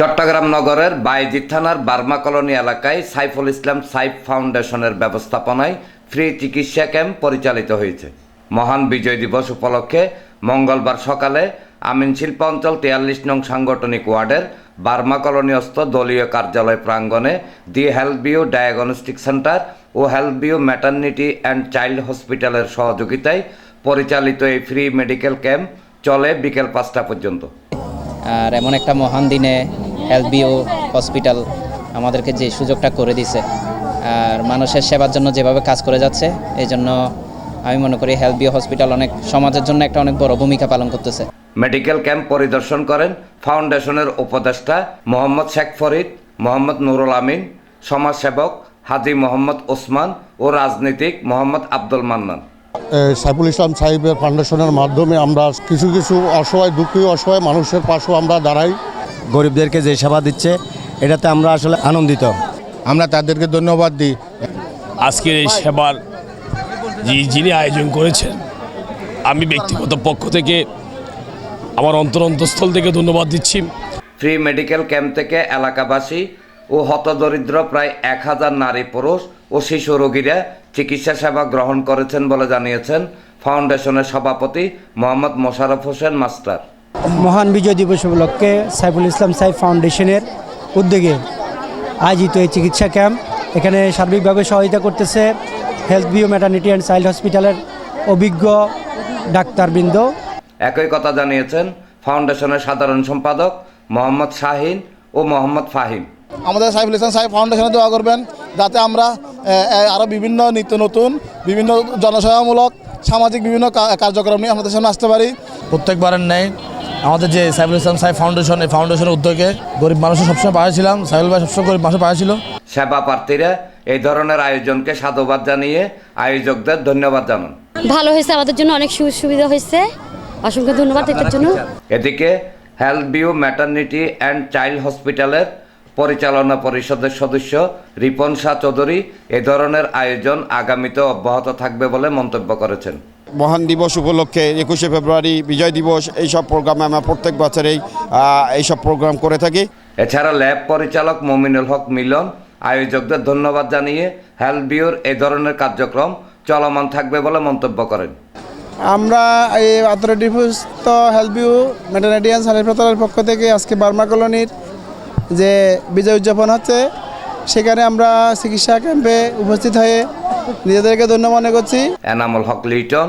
চট্টগ্রাম নগরের বাইজি থানার Burma colony এলাকায় সাইফুল ইসলাম সাইফ ফাউন্ডেশনের ব্যবস্থাপনায় ফ্রি চিকিৎসা ক্যাম্প পরিচালিত হয়েছে। মহান বিজয় দিবস উপলক্ষে মঙ্গলবার সকালে আমিন শিল্প অঞ্চল তিয়াল্লিশ নং সাংগঠনিক ওয়ার্ডের বার্মা কলোনিয়স্থ দলীয় কার্যালয় প্রাঙ্গণে the health view diagnostic centre O health view maternity and child হসপিটালের সহযোগিতায় পরিচালিত এই ফ্রি মেডিকেল ক্যাম্প চলে বিকেল পাঁচটা পর্যন্ত। আর এমন একটা মহান দিনে হেলথ বিও হসপিটাল আমাদেরকে যে সুযোগটা করে দিছে। আর মানুষের সেবার জন্য যেভাবে কাজ করে যাচ্ছে এই জন্য আমি মনে করি হেলথ বিও হসপিটাল অনেক সমাজের জন্য একটা অনেক বড় ভূমিকা পালন করতেছে। মেডিকেল ক্যাম্প পরিদর্শন করেন ফাউন্ডেশনের উপদেষ্টা মোহাম্মদ শেখ ফরিদ মোহাম্মদ নুরুল আমিন সমাজসেবক হাজি মোহাম্মদ ওসমান ও রাজনীতিক মোহাম্মদ আব্দুল মান্নান। সাইফুল ইসলাম সাহেবের ফাউন্ডেশনের মাধ্যমে আমরা কিছু কিছু অসহায় দুঃখী অসহায় মানুষের পাশেও আমরা দাঁড়াই। গরিবদেরকে যে সেবা দিচ্ছে এটাতে আমরা আসলে আনন্দিত। আমরা তাদেরকে ধন্যবাদ দিই। আজকের এই সেবার যি- যিনি আয়োজন করেছেন আমি ব্যক্তিগত পক্ষ থেকে আমার অন্তর অন্তঃস্থল থেকে ধন্যবাদ দিচ্ছি। ফ্রি মেডিকেল ক্যাম্প থেকে এলাকাবাসী ও হতদরিদ্র প্রায় এক হাজার নারী পুরুষ ও শিশু রোগীরা চিকিৎসা সেবা গ্রহণ করেছেন বলে জানিয়েছেন ফাউন্ডেশনের সভাপতি মোহাম্মদ মোশারফ হোসেন মাস্টার। মহান বিজয় দিবস উপলক্ষে সাইফুল ইসলাম সাইফ ফাউন্ডেশনের উদ্যোগে আয়োজিত এই চিকিৎসা ক্যাম্প। এখানে সার্বিকভাবে সহায়তা করতেছে health view maternity and child হসপিটালের অভিজ্ঞ ডাক্তারবৃন্দ। একই কথা জানিয়েছেন ফাউন্ডেশনের সাধারণ সম্পাদক মোহাম্মদ শাহিন ও মোহাম্মদ ফাহিম। আমাদের সাইফুল ইসলাম সাহেব ফাউন্ডেশনে দোয়া করবেন যাতে আমরা আরও বিভিন্ন নিত্য নতুন বিভিন্ন জনসেবামূলক সামাজিক বিভিন্ন কার্যক্রম নিয়ে আমাদের সামনে আসতে পারি। প্রত্যেকবারের ন্যায় আমাদের যে সাইফুল ইসলাম সাহেব ফাউন্ডেশন এই ফাউন্ডেশনের উদ্যোগে গরিব মানুষের সবসময় পাশে সাইফুল ভাই সবসময় গরিব মানুষের পাশে ছিল। সেবা প্রার্থীরা এই ধরনের আয়োজনকে সাধুবাদ জানিয়ে আয়োজকদের ধন্যবাদ জানান। ভালো হয়েছে আমাদের জন্য অনেক সুযোগ সুবিধা হয়েছে। অসংখ্য ধন্যবাদ এটার জন্য। এদিকে health view maternity and child হসপিটালের পরিচালনা পরিষদের সদস্য রিপন শাহ চৌধুরী এ ধরনের আয়োজন আগামীতে অব্যাহত থাকবে বলে মন্তব্য করেছেন। মহান দিবস উপলক্ষে একুশে ফেব্রুয়ারি বিজয় দিবস এইসব প্রোগ্রামে আমরা প্রত্যেক বছরেই এইসব প্রোগ্রাম করে থাকি। এছাড়া ল্যাব পরিচালক মমিনুল হক মিলন আয়োজকদের ধন্যবাদ জানিয়ে হেলথ বিউর এ ধরনের কার্যক্রম চলমান থাকবে বলে মন্তব্য করেন। আমরা এই আন্তর্জাতিক হেলথ ভিউ মেটার্নিটিয়ান হাসপাতালের পক্ষ থেকে আজকে বার্মা কলোনির যে বিজয় উদযাপন হচ্ছে সেখানে আমরা চিকিৎসা ক্যাম্পে উপস্থিত হয়ে নিজেদেরকে ধন্য মনে করছি। Enamul Haque Liton